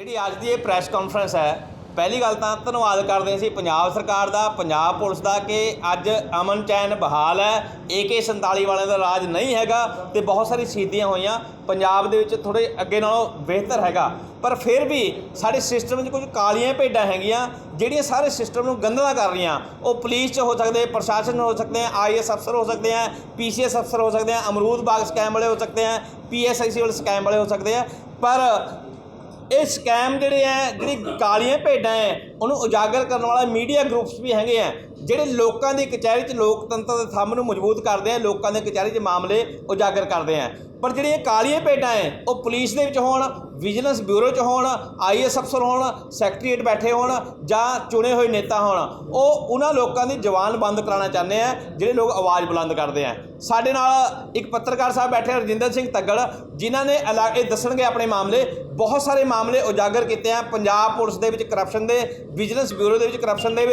ਜਿਹੜੀ ਅੱਜ ਦੀ ਇਹ ਪ੍ਰੈਸ ਕਾਨਫਰੰਸ ਹੈ, ਪਹਿਲੀ ਗੱਲ ਤਾਂ ਧੰਨਵਾਦ ਕਰਦੇ ਸੀ ਪੰਜਾਬ ਸਰਕਾਰ ਦਾ, ਪੰਜਾਬ ਪੁਲਿਸ ਦਾ ਕਿ ਅੱਜ ਅਮਨ ਚੈਨ ਬਹਾਲ ਹੈ AK47 ਵਾਲਿਆਂ ਦਾ ਰਾਜ ਨਹੀਂ ਹੈਗਾ ਤੇ ਬਹੁਤ ਸਾਰੀ ਸ਼ਹੀਦੀਆਂ ਹੋਈਆਂ, ਪੰਜਾਬ ਦੇ ਵਿੱਚ ਥੋੜੇ ਅੱਗੇ ਨਾਲੋਂ ਬਿਹਤਰ ਹੈਗਾ। ਪਰ ਫਿਰ ਵੀ ਸਾਡੇ ਸਿਸਟਮ 'ਚ ਕੁਝ ਕਾਲੀਆਂ ਭੇਡਾਂ ਹੈਗੀਆਂ, ਜਿਹੜੀਆਂ ਸਾਰੇ ਸਿਸਟਮ ਨੂੰ ਗੰਦਲਾ ਕਰ ਰਹੀਆਂ। ਉਹ ਪੁਲਿਸ 'ਚ ਹੋ ਸਕਦੇ ਪ੍ਰਸ਼ਾਸਨ ਹੋ ਸਕਦੇ ਆ ਆਈਐਸ ਅਫਸਰ ਹੋ ਸਕਦੇ ਆ ਪੀਸੀਐਸ ਅਫਸਰ ਹੋ ਸਕਦੇ ਆ, ਅਮਰੂਦ ਬਾਗ ਸਕੈਮ ਵਾਲੇ ਹੋ ਸਕਦੇ ਆ ਪੀਐਸਆਈਸੀ ਵਾਲੇ ਸਕੈਮ ਵਾਲੇ ਹੋ ਸਕਦੇ ਆ। ਪਰ ਇਹ ਸਕੈਮ ਜਿਹੜੇ ਆ, ਜਿਹੜੀ ਕਾਲੀਆਂ ਭੇਡਾਂ ਹੈ ਉਹਨੂੰ ਉਜਾਗਰ ਕਰਨ ਵਾਲਾ ਮੀਡੀਆ ਗਰੁੱਪਸ ਵੀ ਹੈਗੇ ਆ। ਜਿਹੜੇ ਲੋਕਾਂ ਦੀ ਕਚਹਿਰੀ 'ਚ ਲੋਕਤੰਤਰ ਦੇ ਥੰਮ ਨੂੰ ਮਜ਼ਬੂਤ ਕਰਦੇ ਆ, ਲੋਕਾਂ ਦੇ ਕਚਹਿਰੀ 'ਚ ਮਾਮਲੇ ਉਜਾਗਰ ਕਰਦੇ ਆ। ਪਰ ਜਿਹੜੀਆਂ ਕਾਲੀਆਂ ਭੇਡਾਂ ਹੈ ਉਹ ਪੁਲਿਸ ਦੇ ਵਿੱਚ ਹੋਣ, ਵਿਜੀਲੈਂਸ ਬਿਊਰੋ 'ਚ ਹੋਣ ਆਈਐਸ ਅਫਸਰ ਹੋਣ, ਸੈਕਟਰੀਏਟ ਬੈਠੇ ਹੋਣ ਜਾਂ ਚੁਣੇ ਹੋਏ ਨੇਤਾ ਹੋਣ, ਉਹ ਉਹਨਾਂ ਲੋਕਾਂ ਦੀ ਜ਼ਬਾਨ ਬੰਦ ਕਰਾਉਣਾ ਚਾਹੁੰਦੇ ਆ, ਜਿਹੜੇ ਲੋਕ ਆਵਾਜ਼ ਬੁਲੰਦ ਕਰਦੇ ਆ। ਸਾਡੇ ਨਾਲ ਇੱਕ ਪੱਤਰਕਾਰ ਸਾਹਿਬ ਬੈਠੇ ਰਜਿੰਦਰ ਸਿੰਘ ਤੱਗੜ, ਜਿਨ੍ਹਾਂ ਨੇ ਅਲਾ- ਇਹ ਦੱਸਣਗੇ ਆਪਣੇ ਮਾਮਲੇ। ਬਹੁਤ ਸਾਰੇ ਮਾਮਲੇ ਉਜਾਗਰ ਕੀਤੇ ਆ, ਪੰਜਾਬ ਪੁਲਿਸ ਦੇ ਵਿੱਚ ਕਰਪਸ਼ਨ ਦੇ, ਵਿਜੀਲੈਂਸ ਬਿਊਰੋ ਦੇ ਵਿੱਚ ਕਰਪਸ਼ਨ ਦੇ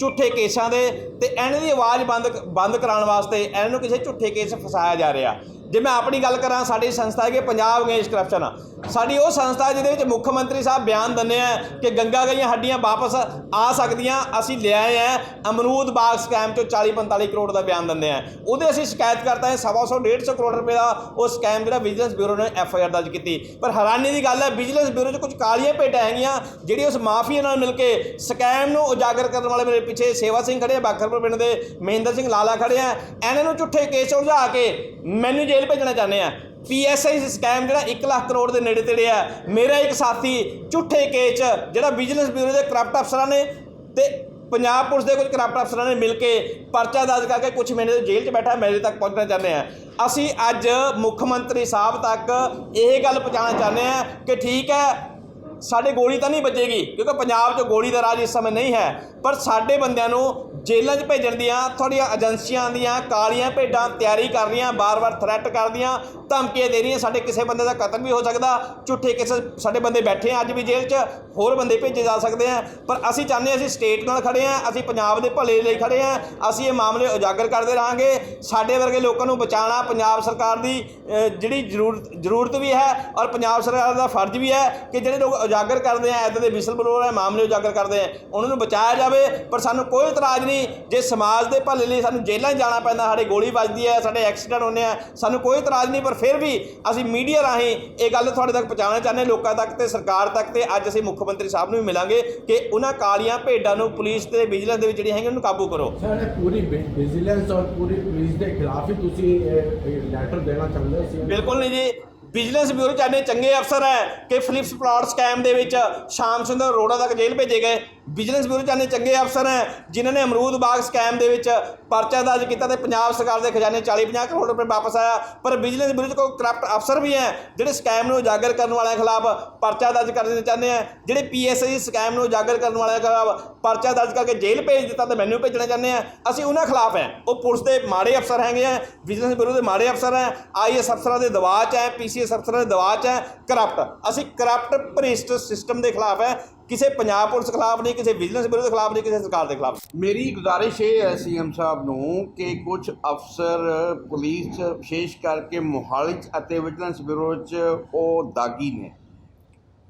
ਝੂਠੇ ਕੇਸਾਂ ਦੇ ਤੇ ਇਹਨਾਂ ਦੀ ਆਵਾਜ਼ ਬੰਦ ਬੰਦ ਕਰਾਉਣ ਵਾਸਤੇ ਇਹਨਾਂ ਨੂੰ ਕਿਸੇ ਝੂਠੇ ਕੇਸ ਫਸਾਇਆ ਜਾ ਰਿਹਾ। ਜੇ ਮੈਂ ਆਪਣੀ ਗੱਲ ਕਰਾਂ, ਸਾਡੀ ਸੰਸਥਾ ਹੈਗੀ ਪੰਜਾਬ ਅਗੇਂਸਟ ਕਰਪਸ਼ਨ ਸਾਡੀ ਉਹ ਸੰਸਥਾ ਜਿਹਦੇ ਵਿੱਚ ਮੁੱਖ ਮੰਤਰੀ ਸਾਹਿਬ ਬਿਆਨ ਦਿੰਦੇ ਆ ਕਿ ਗੰਗਾ ਗਈਆਂ ਹੱਡੀਆਂ ਵਾਪਸ ਆ ਸਕਦੀਆਂ, ਅਸੀਂ ਲਿਆਏ ਆ। ਅਮਰੂਦ ਬਾਗ ਸਕੈਮ ਚੋਂ 40 45 ਕਰੋੜ ਦਾ ਬਿਆਨ ਦਿੰਦੇ ਆ। ਉਹਦੇ ਅਸੀਂ ਸ਼ਿਕਾਇਤ ਕਰਤਾ ਹੈ, ਸਵਾ ਸੌ 150 ਕਰੋੜ ਰੁਪਏ ਦਾ ਉਹ ਸਕੈਮ ਜਿਹੜਾ ਵਿਜੀਲੈਂਸ ਬਿਊਰੋ ਨੇ ਐਫ ਆਈ ਆਰ ਦਰਜ ਕੀਤੀ। ਪਰ ਹੈਰਾਨੀ ਦੀ ਗੱਲ ਹੈ ਵਿਜੀਲੈਂਸ ਬਿਊਰੋ 'ਚ ਕੁਝ ਕਾਲੀਆਂ ਭੇਟਾਂ ਹੈਗੀਆਂ ਜਿਹੜੀ ਉਸ ਮਾਫੀਆ ਨਾਲ ਮਿਲ ਕੇ ਸਕੈਮ ਨੂੰ ਉਜਾਗਰ ਕਰਨ ਵਾਲੇ ਮੇਰੇ ਪਿੱਛੇ ਸੇਵਾ ਸਿੰਘ ਖੜੇ ਆ, ਬਾਖਰਪੁਰ ਪਿੰਡ ਦੇ ਮਹਿੰਦਰ ਸਿੰਘ ਲਾਲਾ ਖੜੇ ਆ। ਇਹਨਾਂ ਨੂੰ ਝੁੱਠੇ ਕੇਸ ਉਲਝਾ ਕੇ ਮੈਨੂੰ ਜੇ ਜੇਲ੍ਹ ਭੇਜਣਾ ਚਾਹੁੰਦੇ ਆ। ਪੀਐਸਆਈ ਸਕੈਮ ਜਿਹੜਾ 1 ਲੱਖ ਕਰੋੜ ਦੇ ਨੇੜੇ ਤੇੜੇ ਆ। ਮੇਰਾ ਇੱਕ ਸਾਥੀ ਝੁੱਠੇ ਕੇਸ ਜਿਹੜਾ ਵਿਜੀਲੈਂਸ ਬਿਊਰੋ ਦੇ ਕਰਪਟ ਅਫਸਰਾਂ ਨੇ ਤੇ ਪੰਜਾਬ ਪੁਲਿਸ ਦੇ ਕੁਝ ਕਰਪਟ ਅਫਸਰਾਂ ਨੇ ਮਿਲ ਕੇ ਪਰਚਾ ਦਰਜ ਕਰਕੇ ਕੁਝ ਮਹੀਨੇ ਤੋਂ ਜੇਲ੍ਹ 'ਚ ਬੈਠਾ ਮੇਰੇ ਤੱਕ ਪਹੁੰਚਣਾ ਚਾਹੁੰਦੇ ਆ। ਅਸੀਂ ਅੱਜ ਮੁੱਖ ਮੰਤਰੀ ਸਾਹਿਬ ਤੱਕ ਇਹ ਗੱਲ ਪਹੁੰਚਾਉਣਾ ਚਾਹੁੰਦੇ ਆ ਕਿ ਠੀਕ ਹੈ, ਸਾਡੇ ਗੋਲੀ ਤਾਂ ਨਹੀਂ ਵੱਜੇਗੀ, ਕਿਉਂਕਿ ਪੰਜਾਬ 'ਚ ਗੋਲੀ ਦਾ ਰਾਜ ਇਸ ਸਮੇਂ ਨਹੀਂ ਹੈ, ਪਰ ਸਾਡੇ ਬੰਦਿਆਂ ਨੂੰ ਜੇਲ੍ਹਾਂ 'ਚ ਭੇਜਣ ਦੀਆਂ, ਤੁਹਾਡੀਆਂ ਏਜੰਸੀਆਂ ਦੀਆਂ ਕਾਲੀਆਂ ਭੇਡਾਂ ਤਿਆਰੀ ਕਰ ਰਹੀਆਂ ਬਾਰ-ਬਾਰ ਥ੍ਰੈਟ ਕਰਦੀਆਂ ਧਮਕੀਆਂ ਦੇ ਰਹੀਆਂ, ਸਾਡੇ ਕਿਸੇ ਬੰਦੇ ਦਾ ਕਤਲ ਵੀ ਹੋ ਸਕਦਾ, ਝੂਠੇ ਕਿਸੇ ਸਾਡੇ ਬੰਦੇ ਬੈਠੇ ਆ ਅੱਜ ਵੀ ਜੇਲ੍ਹ 'ਚ, ਹੋਰ ਬੰਦੇ ਭੇਜੇ ਜਾ ਸਕਦੇ ਆ। ਪਰ ਅਸੀਂ ਚਾਹੁੰਦੇ ਹਾਂ ਅਸੀਂ ਸਟੇਟ ਨਾਲ ਖੜੇ ਆ, ਅਸੀਂ ਪੰਜਾਬ ਦੇ ਭਲੇ ਲਈ ਖੜੇ ਆ, ਅਸੀਂ ਇਹ ਮਾਮਲੇ ਉਜਾਗਰ ਕਰਦੇ ਰਹਾਂਗੇ। ਸਾਡੇ ਵਰਗੇ ਲੋਕਾਂ ਨੂੰ ਬਚਾਉਣਾ ਪੰਜਾਬ ਸਰਕਾਰ ਦੀ ਜਿਹੜੀ ਜ਼ਰੂਰਤ ਜ਼ਰੂਰਤ ਵੀ ਹੈ ਔਰ ਪੰਜਾਬ ਸਰਕਾਰ ਦਾ ਫਰਜ਼ ਵੀ ਹੈ ਕਿ ਜਿਹੜੇ ਲੋਕ ਉਜਾਗਰ ਕਰਦੇ ਆ, ਇੱਦਾਂ ਦੇ ਵਿਸਲ ਬਲੋਰ ਹੈ ਮਾਮਲੇ ਉਜਾਗਰ ਕਰਦੇ ਆ, ਉਹਨਾਂ ਨੂੰ ਬਚਾਇਆ ਜਾਵੇ। ਪਰ ਸਾਨੂੰ ਕੋਈ ਇਤਰਾਜ਼ ਨਹੀਂ ਜੇ ਸਮਾਜ ਦੇ ਭਲੇ ਲਈ ਸਾਨੂੰ ਜੇਲ੍ਹਾਂ ਜਾਣਾ ਪੈਂਦਾ ਸਾਡੇ ਗੋਲੀ ਵੱਜਦੀ ਹੈ ਸਾਡੇ ਐਕਸੀਡੈਂਟ ਹੁੰਦੇ ਆ ਸਾਨੂੰ ਕੋਈ ਇਤਰਾਜ਼ ਨਹੀਂ ਪਰ ਫਿਰ ਵੀ ਅਸੀਂ ਮੀਡੀਆ ਰਾਹੀਂ ਇਹ ਗੱਲ ਤੁਹਾਡੇ ਤੱਕ ਪਹੁੰਚਾਉਣਾ ਚਾਹੁੰਦੇ ਲੋਕਾਂ ਤੱਕ ਤੇ ਸਰਕਾਰ ਤੱਕ ਤੇ ਅੱਜ ਅਸੀਂ ਮੁੱਖ ਮੰਤਰੀ ਸਾਹਿਬ ਨੂੰ ਵੀ ਮਿਲਾਂਗੇ ਕਿ ਉਹਨਾਂ ਕਾਲੀਆਂ ਭੇਡਾਂ ਨੂੰ ਪੁਲਿਸ ਤੇ ਵਿਜੀਲੈਂਸ ਦੇ ਵਿੱਚ ਜਿਹੜੀਆਂ ਹੈਗੀਆਂ ਉਹਨੂੰ ਕਾਬੂ ਕਰੋ। ਸਰ ਪੂਰੀ ਵਿਜੀਲੈਂਸ ਔਰ ਪੂਰੀ ਪੁਲਿਸ ਦੇ ਖਿਲਾਫ ਹੀ ਤੁਸੀਂ ਲੈਟਰ ਦੇਣਾ ਚਾਹੁੰਦੇ ਸੀ ਬਿਲਕੁਲ ਨਹੀਂ ਜੀ। ਵਿਜੀਲੈਂਸ ਬਿਊਰੋ ਚ ਇੰਨੇ ਚੰਗੇ ਅਫਸਰ ਹੈ ਕਿ ਫਿਲਿਪਸ ਪਲਾਟ ਸਕੈਮ ਦੇ ਵਿੱਚ ਸ਼ਾਮ ਸੁੰਦਰ ਅਰੋੜਾ ਤੱਕ ਜੇਲ੍ਹ ਭੇਜੇ ਗਏ। ਵਿਜੀਲੈਂਸ ਬਿਊਰੋ ਚ ਇੰਨੇ ਚੰਗੇ ਅਫਸਰ ਹੈ ਜਿਨ੍ਹਾਂ ਨੇ ਅਮਰੂਦ ਬਾਗ ਸਕੈਮ ਦੇ ਵਿੱਚ ਪਰਚਾ ਦਰਜ ਕੀਤਾ ਤੇ ਪੰਜਾਬ ਸਰਕਾਰ ਦੇ ਖਜ਼ਾਨੇ 40-50 ਕਰੋੜ ਰੁਪਏ ਵਾਪਸ ਆਇਆ। ਪਰ ਵਿਜੀਲੈਂਸ ਬਿਊਰੋ ਚ ਕੋਈ ਕਰਪਟ ਅਫਸਰ ਵੀ ਹੈ ਜਿਹੜੇ ਸਕੈਮ ਨੂੰ ਉਜਾਗਰ ਕਰਨ ਵਾਲਿਆਂ ਖਿਲਾਫ ਪਰਚਾ ਦਰਜ ਕਰਨਾ ਚਾਹੁੰਦੇ ਆ ਜਿਹੜੇ ਪੀਐਸਆਈ ਸਕੈਮ ਨੂੰ ਉਜਾਗਰ ਕਰਨ ਵਾਲਿਆਂ ਖਿਲਾਫ ਪਰਚਾ ਦਰਜ ਕਰਕੇ ਜੇਲ੍ਹ ਭੇਜ ਦਿੱਤਾ ਤੇ ਮੈਨੂੰ ਭੇਜਣਾ ਚਾਹੁੰਦੇ ਆ ਅਸੀਂ ਉਹਨਾਂ ਖਿਲਾਫ ਹੈ। ਉਹ ਪੁਲਿਸ ਦੇ ਮਾੜੇ ਅਫਸਰ ਹੈਗੇ ਆ ਵਿਜੀਲੈਂਸ ਬਿਊਰੋ ਦੇ ਮਾੜੇ ਅਫਸਰ ਹੈ। ਆਈਐਸ ਅਫਸਰਾਂ ਦੇ ਦਬਾਅ 'ਚ ਹੈ। ਪੀਸੀਐਸ ਅਫਸਰਾਂ ਦੇ ਦਬਾਅ 'ਚ ਹੈ ਕਰਪਟ ਅਸੀਂ ਕਰਪਟ ਭ੍ਰਿਸ਼ਟ ਸਿਸਟਮ ਦੇ ਖਿਲਾਫ ਹੈ। ਕਿਸੇ ਪੰਜਾਬ ਪੁਲਿਸ ਖਿਲਾਫ ਨਹੀਂ, ਕਿਸੇ ਵਿਜੀਲੈਂਸ ਬਿਊਰੋ ਦੇ ਖਿਲਾਫ ਨਹੀਂ, ਕਿਸੇ ਸਰਕਾਰ ਦੇ ਖਿਲਾਫ ਮੇਰੀ ਗੁਜ਼ਾਰਿਸ਼ ਇਹ ਹੈ ਸੀਐਮ ਸਾਹਿਬ ਨੂੰ ਕਿ ਕੁਝ ਅਫਸਰ ਪੁਲਿਸ ਵਿਸ਼ੇਸ਼ ਕਰਕੇ ਮੋਹਾਲੀ 'ਚ ਅਤੇ ਵਿਜੀਲੈਂਸ ਬਿਊਰੋ 'ਚ ਉਹ ਦਾਗੀ ਨੇ।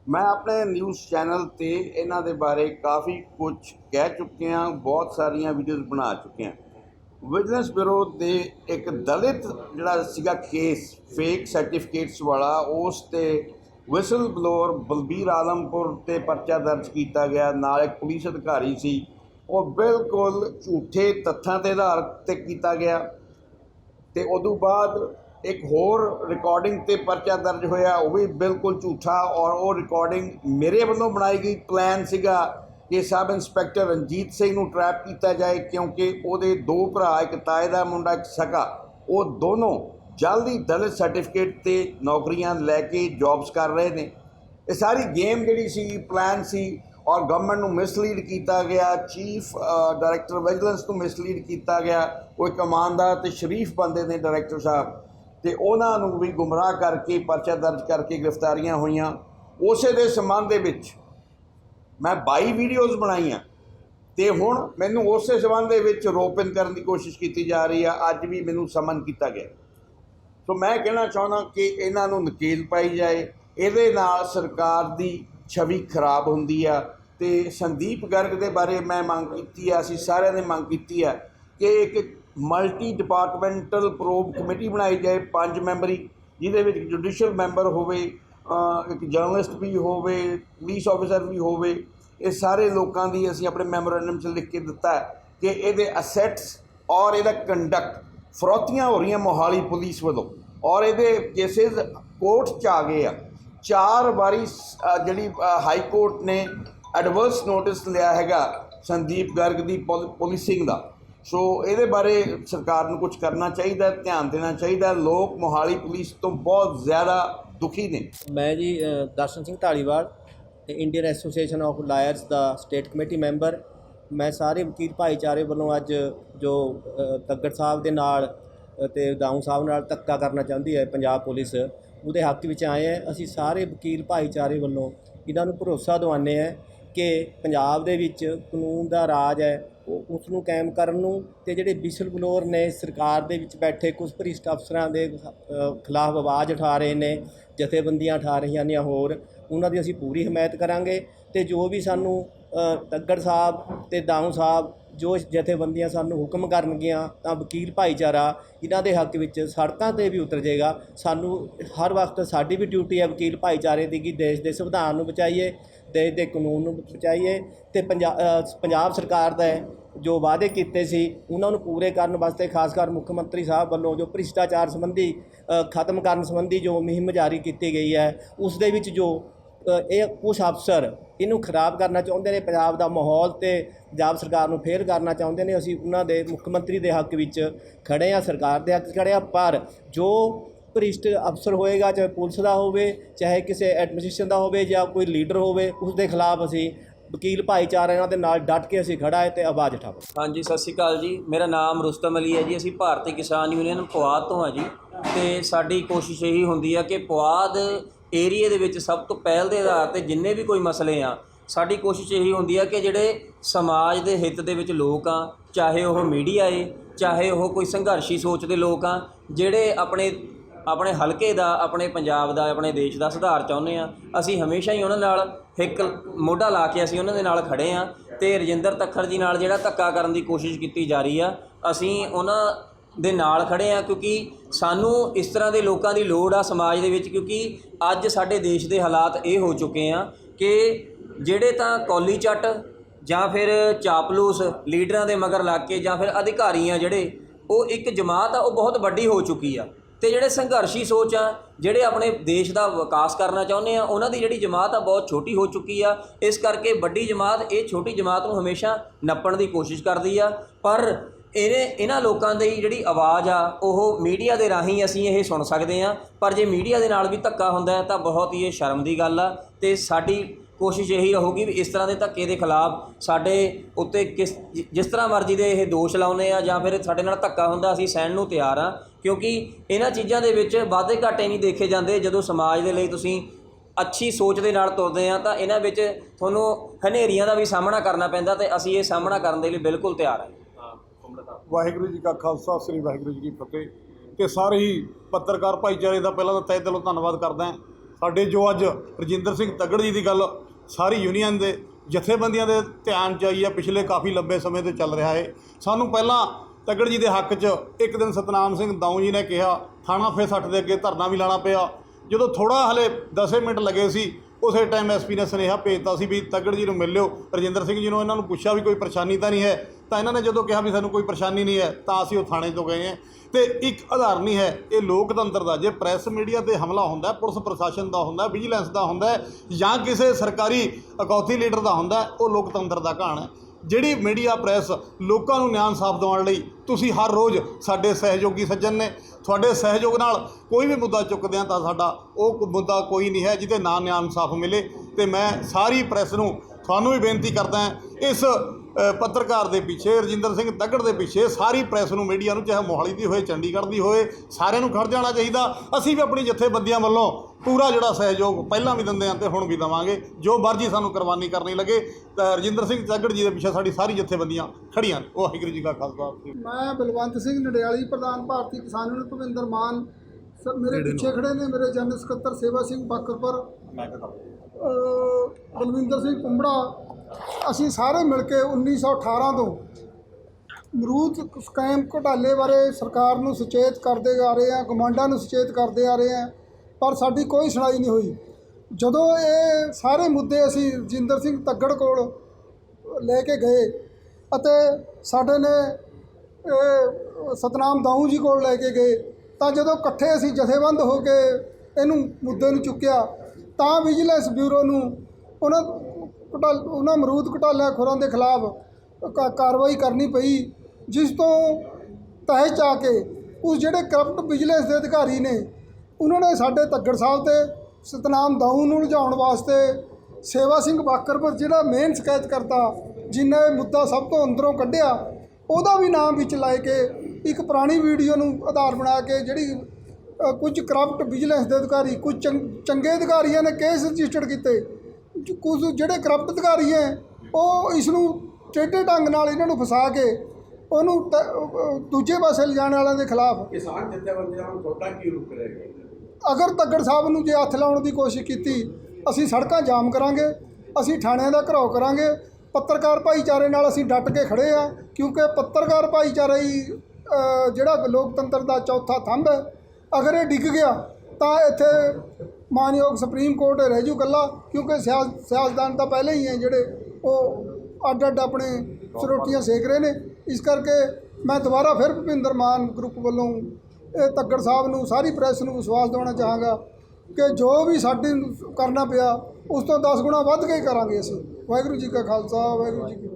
ਮੈਂ ਆਪਣੇ ਨਿਊਜ਼ ਚੈਨਲ ਤੇ ਇਹਨਾਂ ਦੇ ਬਾਰੇ ਕਾਫੀ ਕੁਝ ਕਹਿ ਚੁੱਕੇ ਹਾਂ ਬਹੁਤ ਸਾਰੀਆਂ ਵੀਡੀਓਜ਼ ਬਣਾ ਚੁੱਕੇ ਹਾਂ ਵਿਜੀਲੈਂਸ ਬਿਊਰੋ ਦੇ ਇੱਕ ਦਲਿਤ ਜਿਹੜਾ ਸੀਗਾ ਕੇਸ ਫੇਕ ਸਰਟੀਫਿਕੇਟਸ ਵਾਲਾ, ਉਸ ਤੇ ਵਿਸਲ ਬਲੋਅਰ ਬਲਬੀਰ ਆਲਮਪੁਰ ਤੇ ਪਰਚਾ ਦਰਜ ਕੀਤਾ ਗਿਆ। ਨਾਲ ਇੱਕ ਪੁਲਿਸ ਅਧਿਕਾਰੀ ਸੀ। ਉਹ ਬਿਲਕੁਲ ਝੂਠੇ ਤੱਥਾਂ ਦੇ ਆਧਾਰ ਤੇ ਕੀਤਾ ਗਿਆ। ਤੇ ਉਦੋਂ ਬਾਅਦ ਇੱਕ ਹੋਰ ਰਿਕਾਰਡਿੰਗ ਤੇ ਪਰਚਾ ਦਰਜ ਹੋਇਆ। ਉਹ ਵੀ ਬਿਲਕੁਲ ਝੂਠਾ ਔਰ ਉਹ ਰਿਕਾਰਡਿੰਗ ਮੇਰੇ ਵੱਲੋਂ ਬਣਾਈ ਗਈ। ਪਲਾਨ ਸੀਗਾ ਕਿ ਸਬ ਇੰਸਪੈਕਟਰ ਰਣਜੀਤ ਸਿੰਘ ਨੂੰ ਟਰੈਪ ਕੀਤਾ ਜਾਏ ਕਿਉਂਕਿ ਉਹਦੇ ਦੋ ਭਰਾ, ਇੱਕ ਤਾਏ ਦਾ ਮੁੰਡਾ, ਇੱਕ ਸਕਾ। ਉਹ ਦੋਨੋਂ ਜਲਦੀ ਦਲਿਤ ਸਰਟੀਫਿਕੇਟ ਤੇ ਨੌਕਰੀਆਂ ਲੈ ਕੇ ਜੌਬਸ ਕਰ ਰਹੇ ਨੇ। ਇਹ ਸਾਰੀ ਗੇਮ ਜਿਹੜੀ ਸੀ, ਪਲਾਨ ਸੀ ਔਰ ਗਵਰਨਮੈਂਟ ਨੂੰ ਮਿਸਲੀਡ ਕੀਤਾ ਗਿਆ ਚੀਫ ਡਾਇਰੈਕਟਰ ਵਿਜੀਲੈਂਸ ਨੂੰ ਮਿਸਲੀਡ ਕੀਤਾ ਗਿਆ। ਉਹ ਇੱਕ ਇਮਾਨਦਾਰ ਤੇ ਸ਼ਰੀਫ ਬੰਦੇ ਨੇ ਡਾਇਰੈਕਟਰ ਸਾਹਿਬ ਤੇ ਉਹਨਾਂ ਨੂੰ ਵੀ ਗੁੰਮਰਾਹ ਕਰਕੇ ਪਰਚਾ ਦਰਜ ਕਰਕੇ ਗ੍ਰਿਫਤਾਰੀਆਂ ਹੋਈਆਂ। ਉਸੇ ਦੇ ਸੰਬੰਧ ਦੇ ਵਿੱਚ ਮੈਂ 22 ਵੀਡੀਓਜ਼ ਬਣਾਈਆਂ। ਤੇ ਹੁਣ ਮੈਨੂੰ ਉਸੇ ਸੰਬੰਧ ਦੇ ਵਿੱਚ ਰੋਪਨ ਕਰਨ ਦੀ ਕੋਸ਼ਿਸ਼ ਕੀਤੀ ਜਾ ਰਹੀ ਆ। ਅੱਜ ਵੀ ਮੈਨੂੰ ਸਮਨ ਕੀਤਾ ਗਿਆ। ਸੋ ਮੈਂ ਕਹਿਣਾ ਚਾਹੁੰਦਾ ਕਿ ਇਹਨਾਂ ਨੂੰ ਨਕੇਲ ਪਾਈ ਜਾਏ। ਇਹਦੇ ਨਾਲ ਸਰਕਾਰ ਦੀ ਛਵੀ ਖਰਾਬ ਹੁੰਦੀ ਆ। ਤੇ ਸੰਦੀਪ ਗਰਗ ਦੇ ਬਾਰੇ ਮੈਂ ਮੰਗ ਕੀਤੀ ਆ, ਅਸੀਂ ਸਾਰਿਆਂ ਨੇ ਮੰਗ ਕੀਤੀ ਆ ਕਿ ਇੱਕ ਮਲਟੀ ਡਿਪਾਰਟਮੈਂਟਲ ਪ੍ਰੋਬ ਕਮੇਟੀ ਬਣਾਈ ਜਾਏ, ਪੰਜ ਮੈਂਬਰੀ, ਜਿਹਦੇ ਵਿੱਚ ਜੁਡੀਸ਼ੀਅਲ ਮੈਂਬਰ ਹੋਵੇ ਇੱਕ ਜਰਨਲਿਸਟ ਵੀ ਹੋਵੇ ਪੁਲਿਸ ਆਫੀਸਰ ਵੀ ਹੋਵੇ, ਇਹ ਸਾਰੇ ਲੋਕਾਂ ਦੀ ਅਸੀਂ ਆਪਣੇ ਮੈਮੋਰੈਂਡਮ 'ਚ ਲਿਖ ਕੇ ਦਿੱਤਾ ਕਿ ਇਹਦੇ ਅਸੈਟਸ ਔਰ ਇਹਦਾ ਕੰਡਕਟ ਫਰੋਤੀਆਂ ਹੋ ਰਹੀਆਂ ਮੋਹਾਲੀ ਪੁਲਿਸ ਵੱਲੋਂ। ਔਰ ਇਹਦੇ ਕੇਸਿਸ ਕੋਰਟ 'ਚ ਆ ਗਏ ਆ। ਚਾਰ ਵਾਰੀ ਜਿਹੜੀ ਹਾਈ ਕੋਰਟ ਨੇ ਐਡਵਰਸ ਨੋਟਿਸ ਲਿਆ ਹੈਗਾ ਸੰਦੀਪ ਗਰਗ ਦੀ ਪੁਲਿਸਿੰਗ ਦਾ। ਸੋ ਇਹਦੇ ਬਾਰੇ ਸਰਕਾਰ ਨੂੰ ਕੁਝ ਕਰਨਾ ਚਾਹੀਦਾ, ਧਿਆਨ ਦੇਣਾ ਚਾਹੀਦਾ। ਲੋਕ ਮੋਹਾਲੀ ਪੁਲਿਸ ਤੋਂ ਬਹੁਤ ਜ਼ਿਆਦਾ ਦੁਖੀ ਨੇ। ਮੈਂ ਜੀ ਦਰਸ਼ਨ ਸਿੰਘ ਢਾਲੀਵਾਲ ਤੇ ਇੰਡੀਅਨ ਐਸੋਸੀਏਸ਼ਨ ਆਫ ਲਾਇਰਸ ਦਾ ਸਟੇਟ ਕਮੇਟੀ ਮੈਂਬਰ। ਮੈਂ ਸਾਰੇ ਵਕੀਲ ਭਾਈਚਾਰੇ ਵੱਲੋਂ ਅੱਜ ਜੋ ਤੱਗੜ ਸਾਹਿਬ ਦੇ ਨਾਲ ਅ, ਤੇ ਦਾਊ ਸਾਹਿਬ ਨਾਲ ਧੱਕਾ ਕਰਨਾ ਚਾਹੁੰਦੀ ਹੈ ਪੰਜਾਬ ਪੁਲਿਸ ਉਹਦੇ ਹੱਕ ਵਿੱਚ ਆਏ ਹਾਂ। ਅਸੀਂ ਸਾਰੇ ਵਕੀਲ ਭਾਈਚਾਰੇ ਵੱਲੋਂ ਇਹਨਾਂ ਨੂੰ ਭਰੋਸਾ ਦਿਵਾਉਂਦੇ ਹਾਂ ਕਿ ਪੰਜਾਬ ਦੇ ਵਿੱਚ ਕਾਨੂੰਨ ਦਾ ਰਾਜ ਹੈ ਉਸ ਨੂੰ ਕਾਇਮ ਕਰਨ ਨੂੰ ਤੇ ਜਿਹੜੇ ਵਿਸਲ ਬਲੋਰ ਨੇ ਸਰਕਾਰ ਦੇ ਵਿੱਚ ਬੈਠੇ ਕੁਝ ਭ੍ਰਿਸ਼ਟ ਅਫਸਰਾਂ ਦੇ ਖਿਲਾਫ ਆਵਾਜ਼ ਉਠਾ ਰਹੇ ਨੇ, ਜਥੇਬੰਦੀਆਂ ਉਠਾ ਰਹੀਆਂ ਨੇ ਹੋਰ, ਉਹਨਾਂ ਦੀ ਅਸੀਂ ਪੂਰੀ ਹਮਾਇਤ ਕਰਾਂਗੇ ਤੇ ਜੋ ਵੀ ਸਾਨੂੰ ਤੱਗੜ ਸਾਹਿਬ ਤੇ ਦਾਊ ਸਾਹਿਬ ਜੋ ਜਥੇਬੰਦੀਆਂ ਸਾਨੂੰ ਹੁਕਮ ਕਰਨਗੀਆਂ, ਤਾਂ ਵਕੀਲ ਭਾਈਚਾਰਾ ਇਹਨਾਂ ਦੇ ਹੱਕ ਵਿੱਚ ਸੜਕਾਂ ਤੇ ਵੀ ਉਤਰ ਜਾਏਗਾ। ਸਾਨੂੰ ਹਰ ਵਕਤ ਸਾਡੀ ਵੀ ਡਿਊਟੀ ਹੈ ਵਕੀਲ ਭਾਈਚਾਰੇ ਦੀ ਕਿ ਦੇਸ਼ ਦੇ ਸੰਵਿਧਾਨ ਨੂੰ ਬਚਾਈਏ, ਦੇਸ਼ ਦੇ ਕਾਨੂੰਨ ਨੂੰ ਬਚਾਈਏ ਤੇ ਪੰਜਾ- ਪੰਜਾਬ ਸਰਕਾਰ ਦਾ ਜੋ ਵਾਅਦੇ ਕੀਤੇ ਸੀ, ਉਹਨਾਂ ਨੂੰ ਪੂਰੇ ਕਰਨ ਵਾਸਤੇ ਖਾਸ ਕਰ ਮੁੱਖ ਮੰਤਰੀ ਸਾਹਿਬ ਵੱਲੋਂ ਜੋ ਭ੍ਰਿਸ਼ਟਾਚਾਰ ਸੰਬੰਧੀ ਖਤਮ ਕਰਨ ਸੰਬੰਧੀ ਜੋ ਮੁਹਿੰਮ ਜਾਰੀ ਕੀਤੀ ਗਈ ਹੈ, ਉਸ ਦੇ ਵਿੱਚ ਜੋ ਇਹ ਕੁਝ ਅਫਸਰ ਇਹਨੂੰ ਖਰਾਬ ਕਰਨਾ ਚਾਹੁੰਦੇ ਨੇ, ਪੰਜਾਬ ਦਾ ਮਾਹੌਲ ਤੇ ਪੰਜਾਬ ਸਰਕਾਰ ਨੂੰ ਫੇਲ ਕਰਨਾ ਚਾਹੁੰਦੇ ਨੇ, ਅਸੀਂ ਉਹਨਾਂ ਦੇ ਮੁੱਖ ਮੰਤਰੀ ਦੇ ਹੱਕ ਵਿੱਚ ਖੜੇ ਆ ਸਰਕਾਰ ਦੇ ਹੱਕ 'ਚ ਖੜੇ ਆ ਪਰ ਜੋ ਭ੍ਰਿਸ਼ਟ ਅਫਸਰ ਹੋਏਗਾ, ਚਾਹੇ ਪੁਲਿਸ ਦਾ ਹੋਵੇ, ਚਾਹੇ ਕਿਸੇ ਐਡਮਿਨਿਸਟ੍ਰੇਸ਼ਨ ਦਾ ਹੋਵੇ ਜਾਂ ਕੋਈ ਲੀਡਰ ਹੋਵੇ, ਉਸ ਦੇ ਖਿਲਾਫ ਅਸੀਂ ਵਕੀਲ ਭਾਈਚਾਰਿਆਂ ਦੇ ਨਾਲ ਡਟ ਕੇ ਅਸੀਂ ਖੜਾ ਹੈ ਤੇ ਆਵਾਜ਼ ਉਠਾਓ। ਹਾਂਜੀ, ਸਤਿ ਸ਼੍ਰੀ ਅਕਾਲ ਜੀ। ਮੇਰਾ ਨਾਮ ਰੁਸਤਮ ਅਲੀ ਹੈ ਜੀ। ਅਸੀਂ ਭਾਰਤੀ ਕਿਸਾਨ ਯੂਨੀਅਨ ਪੁਆਧ ਤੋਂ ਹਾਂ ਜੀ। ਤੇ ਸਾਡੀ ਕੋਸ਼ਿਸ਼ ਇਹੀ ਹੁੰਦੀ ਆ ਕਿ ਪੁਆਧ ਏਰੀਏ ਦੇ ਵਿੱਚ ਸਭ ਤੋਂ ਪਹਿਲ ਦੇ ਆਧਾਰ ਤੇ ਜਿੰਨੇ ਵੀ ਕੋਈ ਮਸਲੇ ਆ, ਸਾਡੀ ਕੋਸ਼ਿਸ਼ ਇਹੀ ਹੁੰਦੀ ਆ ਕਿ ਜਿਹੜੇ ਸਮਾਜ ਦੇ ਹਿੱਤ ਦੇ ਵਿੱਚ ਲੋਕ ਆ, ਚਾਹੇ ਉਹ ਮੀਡੀਆ ਏ, ਚਾਹੇ ਉਹ ਕੋਈ ਸੰਘਰਸ਼ੀ ਸੋਚ ਦੇ ਲੋਕ ਆ, ਜਿਹੜੇ ਆਪਣੇ ਆਪਣੇ ਹਲਕੇ ਦਾ, ਆਪਣੇ ਪੰਜਾਬ ਦਾ, ਆਪਣੇ ਦੇਸ਼ ਦਾ ਸੁਧਾਰ ਚਾਹੁੰਦੇ ਆ ਅਸੀਂ ਹਮੇਸ਼ਾ ਹੀ ਉਹਨਾਂ ਨਾਲ ਇੱਕ ਮੋਢਾ ਲਾ ਕੇ ਅਸੀਂ ਉਹਨਾਂ ਦੇ ਨਾਲ ਖੜੇ ਆ ਤੇ ਰਜਿੰਦਰ ਤੱਖਰ ਜੀ ਨਾਲ ਜਿਹੜਾ ਧੱਕਾ ਕਰਨ ਦੀ ਕੋਸ਼ਿਸ਼ ਕੀਤੀ ਜਾ ਰਹੀ ਆ, ਅਸੀਂ ਉਹਨਾਂ ਦੇ ਨਾਲ ਖੜੇ ਆ ਕਿਉਂਕਿ ਸਾਨੂੰ ਇਸ ਤਰ੍ਹਾਂ ਦੇ ਲੋਕਾਂ ਦੀ ਲੋੜ ਆ ਸਮਾਜ ਦੇ ਵਿੱਚ ਕਿਉਂਕਿ ਅੱਜ ਸਾਡੇ ਦੇਸ਼ ਦੇ ਹਾਲਾਤ ਇਹ ਹੋ ਚੁੱਕੇ ਆ ਕਿ ਜਿਹੜੇ ਤਾਂ ਕੌਲੀ ਚੱਟ ਜਾਂ ਫਿਰ ਚਾਪਲੂਸ ਲੀਡਰਾਂ ਦੇ ਮਗਰ ਲੱਗ ਕੇ ਜਾਂ ਫਿਰ ਅਧਿਕਾਰੀ ਆ ਜਿਹੜੇ, ਉਹ ਇੱਕ ਜਮਾਤ ਆ, ਉਹ ਬਹੁਤ ਵੱਡੀ ਹੋ ਚੁੱਕੀ ਆ। ਤੇ ਜਿਹੜੇ ਸੰਘਰਸ਼ੀ ਸੋਚ ਆ, ਜਿਹੜੇ ਆਪਣੇ ਦੇਸ਼ ਦਾ ਵਿਕਾਸ ਕਰਨਾ ਚਾਹੁੰਦੇ ਆ, ਉਹਨਾਂ ਦੀ ਜਿਹੜੀ ਜਮਾਤ ਆ, ਬਹੁਤ ਛੋਟੀ ਹੋ ਚੁੱਕੀ ਆ। ਇਸ ਕਰਕੇ ਵੱਡੀ ਜਮਾਤ, ਇਹ ਛੋਟੀ ਜਮਾਤ ਨੂੰ ਹਮੇਸ਼ਾ ਨੱਪਣ ਦੀ ਕੋਸ਼ਿਸ਼ ਕਰਦੀ ਆ। ਪਰ ਇਹਨੇ, ਇਹਨਾਂ ਲੋਕਾਂ ਦੀ ਜਿਹੜੀ ਆਵਾਜ਼ ਆ, ਉਹ ਮੀਡੀਆ ਦੇ ਰਾਹੀਂ ਅਸੀਂ ਇਹ ਸੁਣ ਸਕਦੇ ਆ। ਪਰ ਜੇ ਮੀਡੀਆ ਦੇ ਨਾਲ ਵੀ ਧੱਕਾ ਹੁੰਦਾ ਤਾਂ ਬਹੁਤ ਹੀ ਇਹ ਸ਼ਰਮ ਦੀ ਗੱਲ ਆ। ਤੇ ਸਾਡੀ ਕੋਸ਼ਿਸ਼ ਇਹੀ ਰਹੂਗੀ ਵੀ ਇਸ ਤਰ੍ਹਾਂ ਦੇ ਧੱਕੇ ਦੇ ਖਿਲਾਫ ਸਾਡੇ ਉੱਤੇ ਕਿਸ ਜਿਸ ਤਰ੍ਹਾਂ ਮਰਜ਼ੀ ਦੇ ਇਹ ਦੋਸ਼ ਲਾਉਨੇ ਆ ਜਾਂ ਫਿਰ ਸਾਡੇ ਨਾਲ ਧੱਕਾ ਹੁੰਦਾ, ਅਸੀਂ ਸਹਿਣ ਨੂੰ ਤਿਆਰ ਆ। ਕਿਉਂਕਿ ਇਹਨਾਂ ਚੀਜ਼ਾਂ ਦੇ ਵਿੱਚ ਵਾਧੇ ਘਾਟੇ ਨਹੀਂ ਦੇਖੇ ਜਾਂਦੇ। ਜਦੋਂ ਸਮਾਜ ਦੇ ਲਈ ਤੁਸੀਂ ਅੱਛੀ ਸੋਚ ਦੇ ਨਾਲ ਤੁਰਦੇ ਆ ਤਾਂ ਇਹਨਾਂ ਵਿੱਚ ਤੁਹਾਨੂੰ ਹਨੇਰੀਆਂ ਦਾ ਵੀ ਸਾਹਮਣਾ ਕਰਨਾ ਪੈਂਦਾ ਤੇ ਅਸੀਂ ਇਹ ਸਾਹਮਣਾ ਕਰਨ ਦੇ ਲਈ ਬਿਲਕੁਲ ਤਿਆਰ ਹਾਂ ਵਾਹਿਗੁਰੂ ਜੀ ਕਾ ਖਾਲਸਾ, ਸ੍ਰੀ ਵਾਹਿਗੁਰੂ ਜੀ ਕੀ ਫਤਿਹ। ਤੇ ਸਾਰੇ ਹੀ ਪੱਤਰਕਾਰ ਭਾਈਚਾਰੇ ਦਾ ਪਹਿਲਾਂ ਤਾਂ ਤਹਿ ਦਿਲੋਂ ਧੰਨਵਾਦ ਕਰਦਾ ਸਾਡੇ ਜੋ ਅੱਜ ਰਜਿੰਦਰ ਸਿੰਘ ਤਗੜ ਜੀ ਦੀ ਗੱਲ ਸਾਰੀ ਯੂਨੀਅਨ ਦੇ ਜਥੇਬੰਦੀਆਂ ਦੇ ਧਿਆਨ ਚ ਆਈ ਹੈ, ਪਿਛਲੇ ਕਾਫੀ ਲੰਬੇ ਸਮੇਂ ਤੋਂ ਚੱਲ ਰਿਹਾ ਹੈ ਸਾਨੂੰ ਪਹਿਲਾਂ ਤਗੜ ਜੀ ਦੇ ਹੱਕ 'ਚ ਇੱਕ ਦਿਨ ਸਤਨਾਮ ਸਿੰਘ ਦਾਊ ਜੀ ਨੇ ਕਿਹਾ, ਥਾਣਾ ਫੇ ਸੱਠ ਦੇ ਅੱਗੇ ਧਰਨਾ ਵੀ ਲਾਣਾ ਪਿਆ। ਜਦੋਂ ਥੋੜਾ ਹਲੇ 10 ਮਿੰਟ ਲੱਗੇ ਸੀ ਉਸੇ ਟਾਈਮ ਐਸਪੀ ਨੇ ਸੁਨੇਹਾ ਭੇਜਤਾ ਸੀ ਵੀ ਤਗੜ ਜੀ ਨੂੰ ਮਿਲ ਲਿਓ। ਰਜਿੰਦਰ ਸਿੰਘ ਜੀ ਨੂੰ ਇਹਨਾਂ ਨੂੰ ਪੁੱਛਿਆ ਵੀ ਕੋਈ ਪਰੇਸ਼ਾਨੀ ਤਾਂ ਨਹੀਂ ਹੈ? ਤਾਂ ਇਹਨਾਂ ਨੇ ਜਦੋਂ ਕਿਹਾ ਵੀ ਸਾਨੂੰ ਕੋਈ ਪਰੇਸ਼ਾਨੀ ਨਹੀਂ ਹੈ, ਤਾਂ ਅਸੀਂ ਉਹ ਥਾਣੇ ਤੋਂ ਗਏ ਹਾਂ। ਤੇ ਇੱਕ ਆਧਾਰ ਨਹੀਂ ਹੈ, ਇਹ ਲੋਕਤੰਤਰ ਦਾ, ਜੇ ਪ੍ਰੈਸ ਮੀਡੀਆ ਤੇ ਹਮਲਾ ਹੁੰਦਾ ਪੁਲਿਸ ਪ੍ਰਸ਼ਾਸਨ ਦਾ ਹੁੰਦਾ ਵਿਜੀਲੈਂਸ ਦਾ ਹੁੰਦਾ ਜਾਂ ਕਿਸੇ ਸਰਕਾਰੀ ਅਕੌਥੀ ਲੀਡਰ ਦਾ ਹੁੰਦਾ ਉਹ ਲੋਕਤੰਤਰ ਦਾ ਘਾਣ ਹੈ। ਜਿਹੜੀ ਮੀਡੀਆ ਪ੍ਰੈਸ ਲੋਕਾਂ ਨੂੰ ਨਿਆਂ ਇਨਸਾਫ ਦਿਵਾਉਣ ਲਈ ਤੁਸੀਂ ਹਰ ਰੋਜ਼ ਸਾਡੇ ਸਹਿਯੋਗੀ ਸੱਜਣ ਨੇ, ਤੁਹਾਡੇ ਸਹਿਯੋਗ ਨਾਲ ਕੋਈ ਵੀ ਮੁੱਦਾ ਚੁੱਕਦੇ ਆ ਤਾਂ ਸਾਡਾ ਉਹ ਮੁੱਦਾ ਕੋਈ ਨਹੀਂ ਹੈ ਜਿਹਦੇ ਨਾ ਨਿਆਂ ਇਨਸਾਫ ਮਿਲੇ। ਤੇ ਮੈਂ ਸਾਰੀ ਪ੍ਰੈਸ ਨੂੰ ਤੁਹਾਨੂੰ ਵੀ ਬੇਨਤੀ ਕਰਦਾ ਇਸ ਪੱਤਰਕਾਰ ਦੇ ਪਿੱਛੇ ਰਜਿੰਦਰ ਸਿੰਘ ਤੱਗੜ ਦੇ ਪਿੱਛੇ ਸਾਰੀ ਪ੍ਰੈਸ ਨੂੰ ਮੀਡੀਆ ਨੂੰ ਚਾਹੇ ਮੋਹਾਲੀ ਦੀ ਹੋਏ ਚੰਡੀਗੜ੍ਹ ਦੀ ਹੋਏ ਸਾਰਿਆਂ ਨੂੰ ਖੜ ਜਾਣਾ ਚਾਹੀਦਾ। ਅਸੀਂ ਵੀ ਆਪਣੀ ਜਥੇਬੰਦੀਆਂ ਵੱਲੋਂ ਪੂਰਾ ਜਿਹੜਾ ਸਹਿਯੋਗ ਪਹਿਲਾਂ ਵੀ ਦਿੰਦੇ ਹਾਂ ਤੇ ਹੁਣ ਵੀ ਦੇਵਾਂਗੇ। ਜੋ ਮਰਜ਼ੀ ਸਾਨੂੰ ਕੁਰਬਾਨੀ ਕਰਨੀ ਲੱਗੇ ਤਾਂ ਰਜਿੰਦਰ ਸਿੰਘ ਤੱਗੜ ਜੀ ਦੇ ਪਿੱਛੇ ਸਾਡੀ ਸਾਰੀ ਜਥੇਬੰਦੀਆਂ ਖੜੀਆਂ ਨੇ। ਵਾਹਿਗੁਰੂ ਜੀ ਕਾ ਖਾਲਸਾ ਮੈਂ ਬਲਵੰਤ ਸਿੰਘ ਨਡਿਆਲੀ ਪ੍ਰਧਾਨ ਭਾਰਤੀ ਕਿਸਾਨ ਯੂਨੀਅਨ ਭੁਪਿੰਦਰ ਮਾਨ ਸਰ ਮੇਰੇ ਪਿੱਛੇ ਖੜੇ ਨੇ ਮੇਰੇ ਜਨਰਲ ਸਕੱਤਰ ਸੇਵਾ ਸਿੰਘ ਬਾਕਰਪੁਰ। ਬਲਵਿੰਦਰ ਸਿੰਘ ਕੁੰਬੜਾ ਅਸੀਂ ਸਾਰੇ ਮਿਲ ਕੇ 1918 ਤੋਂ ਮਰੂਦ ਸਕੈਮ ਘੁਟਾਲੇ ਬਾਰੇ ਸਰਕਾਰ ਨੂੰ ਸੁਚੇਤ ਕਰਦੇ ਆ ਰਹੇ ਆ ਕਮਾਂਡਾਂ ਨੂੰ ਸੁਚੇਤ ਕਰਦੇ ਆ ਰਹੇ ਆ ਪਰ ਸਾਡੀ ਕੋਈ ਸੁਣਾਈ ਨਹੀਂ ਹੋਈ। ਜਦੋਂ ਇਹ ਸਾਰੇ ਮੁੱਦੇ ਅਸੀਂ ਰਜਿੰਦਰ ਸਿੰਘ ਤੱਗੜ ਕੋਲ ਲੈ ਕੇ ਗਏ ਅਤੇ ਸਾਡੇ ਨੇ, ਇਹ ਸਤਨਾਮ ਦਾਊ ਜੀ ਕੋਲ ਲੈ ਕੇ ਗਏ, ਤਾਂ ਜਦੋਂ ਇਕੱਠੇ ਅਸੀਂ ਜਥੇਬੰਦ ਹੋ ਕੇ ਇਹਨੂੰ ਮੁੱਦੇ ਨੂੰ ਚੁੱਕਿਆ, ਤਾਂ ਵਿਜੀਲੈਂਸ ਬਿਊਰੋ ਨੂੰ ਉਹਨਾਂ ਘੁਟਾਲ ਉਹਨਾਂ ਅਮਰੂਦ ਘੁਟਾਲਿਆਂ ਖੋਰਾਂ ਦੇ ਖਿਲਾਫ। ਕਾ- ਕਾਰਵਾਈ ਕਰਨੀ ਪਈ। ਜਿਸ ਤੋਂ ਤਹਿ ਚਾ ਕੇ ਉਸ ਜਿਹੜੇ ਕਰਪਟ ਵਿਜੀਲੈਂਸ ਦੇ ਅਧਿਕਾਰੀ ਨੇ, ਉਹਨਾਂ ਨੇ ਸਾਡੇ ਤੱਗੜ ਸਾਹਿਬ ਤੇ ਸਤਨਾਮ ਦਾਊ ਨੂੰ ਲਿਜਾਉਣ ਵਾਸਤੇ ਸੇਵਾ ਸਿੰਘ ਬਾਕਰਪੁਰ, ਜਿਹੜਾ ਮੇਨ ਸ਼ਿਕਾਇਤ ਕਰਤਾ ਜਿਨੇ ਇਹ ਮੁੱਦਾ ਸਭ ਤੋਂ ਅੰਦਰੋਂ ਕੱਢਿਆ, ਉਹਦਾ ਵੀ ਨਾਮ ਵਿੱਚ ਲਾਏ ਕੇ ਇੱਕ ਪੁਰਾਣੀ ਵੀਡੀਓ ਨੂੰ ਆਧਾਰ ਬਣਾ ਕੇ ਜਿਹੜੀ ਕੁਝ ਕਰਪਟ ਵਿਜੀਲੈਂਸ ਦੇ ਅਧਿਕਾਰੀ, ਕੁਝ ਚੰਗ- ਚੰਗੇ ਅਧਿਕਾਰੀਆਂ ਨੇ ਕੇਸ ਰਜਿਸਟਰ ਕੀਤੇ। ਕੁਝ ਜਿਹੜੇ ਕਰਪਟ ਅਧਿਕਾਰੀ ਹੈ ਉਹ ਇਸ ਨੂੰ ਟੇਢੇ ਢੰਗ ਨਾਲ ਇਹਨਾਂ ਨੂੰ ਫਸਾ ਕੇ ਉਹਨੂੰ ਦੂਜੇ ਪਾਸੇ ਲਿਜਾਣ ਵਾਲਿਆਂ ਦੇ ਖਿਲਾਫ ਕਿਸਾਨ ਜਥੇਬੰਦੀਆਂ ਨੂੰ ਤੁਹਾਡਾ ਕੀ ਰੁਕ ਰਹੇਗਾ ਅਗਰ ਤੱਗੜ ਸਾਹਿਬ ਨੂੰ ਜੇ ਹੱਥ ਲਾਉਣ ਦੀ ਕੋਸ਼ਿਸ਼ ਕੀਤੀ ਅਸੀਂ ਸੜਕਾਂ ਜਾਮ ਕਰਾਂਗੇ ਅਸੀਂ ਥਾਣਿਆਂ ਦਾ ਘਰਾਓ ਕਰਾਂਗੇ ਪੱਤਰਕਾਰ ਭਾਈਚਾਰੇ ਨਾਲ ਅਸੀਂ ਡਟ ਕੇ ਖੜੇ ਆ ਕਿਉਂਕਿ ਪੱਤਰਕਾਰ ਭਾਈਚਾਰਾ ਹੀ ਜਿਹੜਾ ਲੋਕਤੰਤਰ ਦਾ ਚੌਥਾ ਥੰਬ ਹੈ ਅਗਰ ਇਹ ਡਿੱਗ ਗਿਆ ਤਾਂ ਇੱਥੇ ਮਾਨਯੋਗ ਸੁਪਰੀਮ ਕੋਰਟ ਰਹਿ ਜੂ ਕੱਲਾ, ਕਿਉਂਕਿ ਸਿਆਸ ਸਿਆਸਤਦਾਨ ਤਾਂ ਪਹਿਲੇ ਹੀ ਹੈ ਜਿਹੜੇ ਉਹ ਅੱਡ ਅੱਡ ਆਪਣੇ ਸਰੋਟੀਆਂ ਸੇਕ ਰਹੇ ਨੇ। ਇਸ ਕਰਕੇ ਮੈਂ ਦੁਬਾਰਾ ਫਿਰ ਭੁਪਿੰਦਰ ਮਾਨ ਗਰੁੱਪ ਵੱਲੋਂ ਇਹ ਤੱਗੜ ਸਾਹਿਬ ਨੂੰ, ਸਾਰੀ ਪ੍ਰੈਸ ਨੂੰ ਵਿਸ਼ਵਾਸ ਦਿਵਾਉਣਾ ਚਾਹਾਂਗਾ ਕਿ ਜੋ ਵੀ ਸਾਡੇ ਕਰਨਾ ਪਿਆ, ਉਸ ਤੋਂ 10 ਗੁਣਾ ਵੱਧ ਕੇ ਹੀ ਕਰਾਂਗੇ ਅਸੀਂ। ਵਾਹਿਗੁਰੂ ਜੀ ਕਾ ਖਾਲਸਾ, ਵਾਹਿਗੁਰੂ ਜੀ ਕੀ